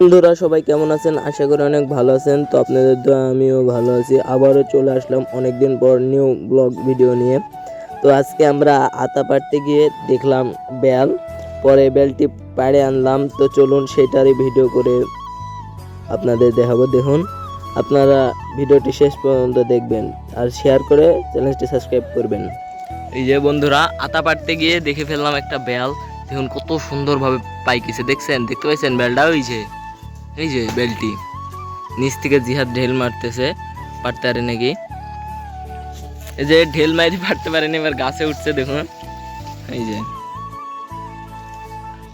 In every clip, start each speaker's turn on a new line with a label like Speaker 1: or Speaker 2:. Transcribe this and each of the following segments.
Speaker 1: বন্ধুরা, সবাই কেমন আছেন? আশা করি অনেক ভালো আছেন। তো আপনাদের তো আমিও ভালো আছি। আবারও চলে আসলাম অনেকদিন পর নিউ ব্লগ ভিডিও নিয়ে। তো আজকে আমরা আতা পাড়তে গিয়ে দেখলাম বেল। পরে বেলটি পাড়ে আনলাম। তো চলুন সেটারই ভিডিও করে আপনাদের দেখাবো। দেখুন, আপনারা ভিডিওটি শেষ পর্যন্ত দেখবেন। আর শেয়ার করে চ্যানেলটি সাবস্ক্রাইব করবেন। এই যে বন্ধুরা, আতা পাড়তে গিয়ে দেখে ফেললাম একটা বেল। দেখুন, কত সুন্দরভাবে পাইকেছে দেখছেন? দেখতে পাইছেন বেলটা? যে। এই যে বেলটি, নিচ থেকে জিহাদ ঢেল মারতেছে পারতে পারে নাকি? এই যে ঢেল মারি পারতে পারেনি, এবার গাছে উঠছে, দেখুন। এই যে।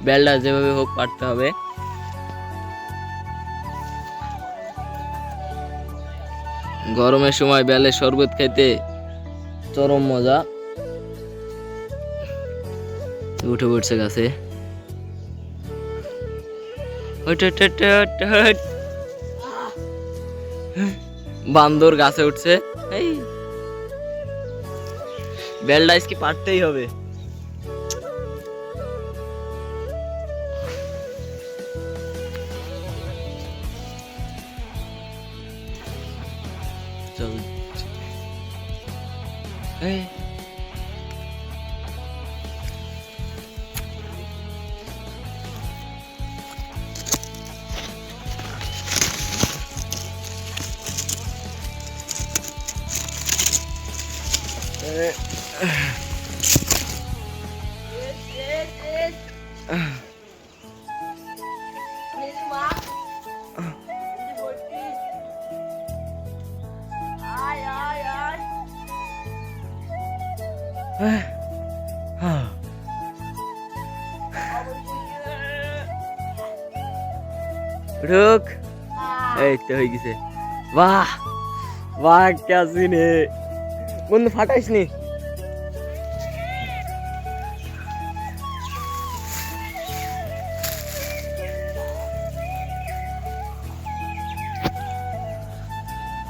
Speaker 1: বেলটা যেভাবে হোক পারতে হবে। গরমের সময় বেলের শরবত খেতে চরম মজা। উঠে পড়ছে গাছে। বান্দর গাছে উঠছে। এই। বেলটা কি পারতেই হবে। চল। এই। রুক এই তো হয়ে গেছে বাহ বাহ কে সিনে বন্ধু ফাটাইস নি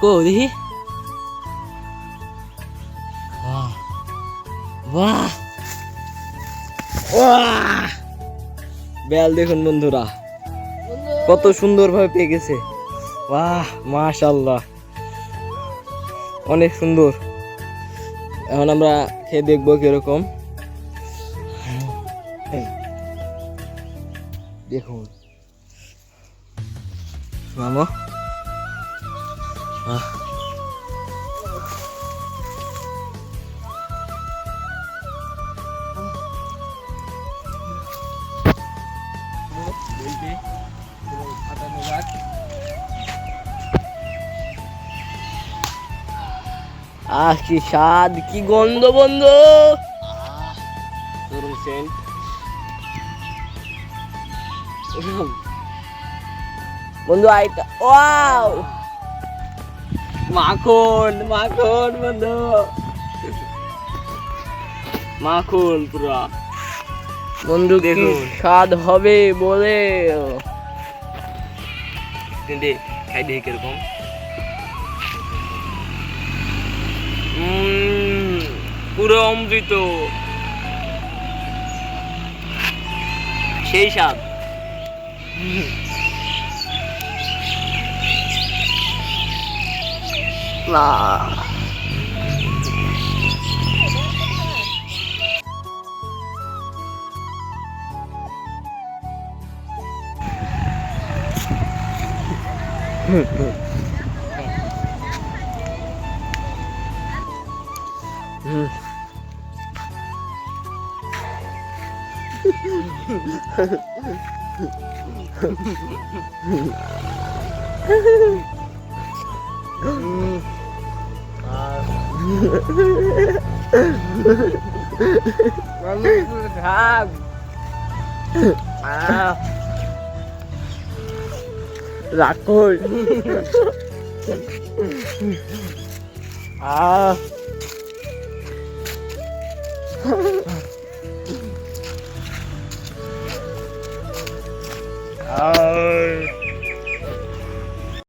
Speaker 1: কো দেখি। বাহ। বেল দেখুন বন্ধুরা কত সুন্দরভাবে পেয়ে গেছে। বাহ মাশাল্লাহ অনেক সুন্দর। এখন আমরা খেয়ে দেখব কীরকম। এই, দেখুন। মামা। আহ। আহ কি স্বাদ কি গন্ধ বন্ধ। সেন্ট বন্ধু আইটা ওয়াও। মাখন মাখন বন্ধু। মাখন পুরা। বন্ধু দেখুন। স্বাদ হবে বলে। খাই দেখি কীরকম। পুরো অমৃত। সেই স্বাদ। না হুম রাখুন আহ আহ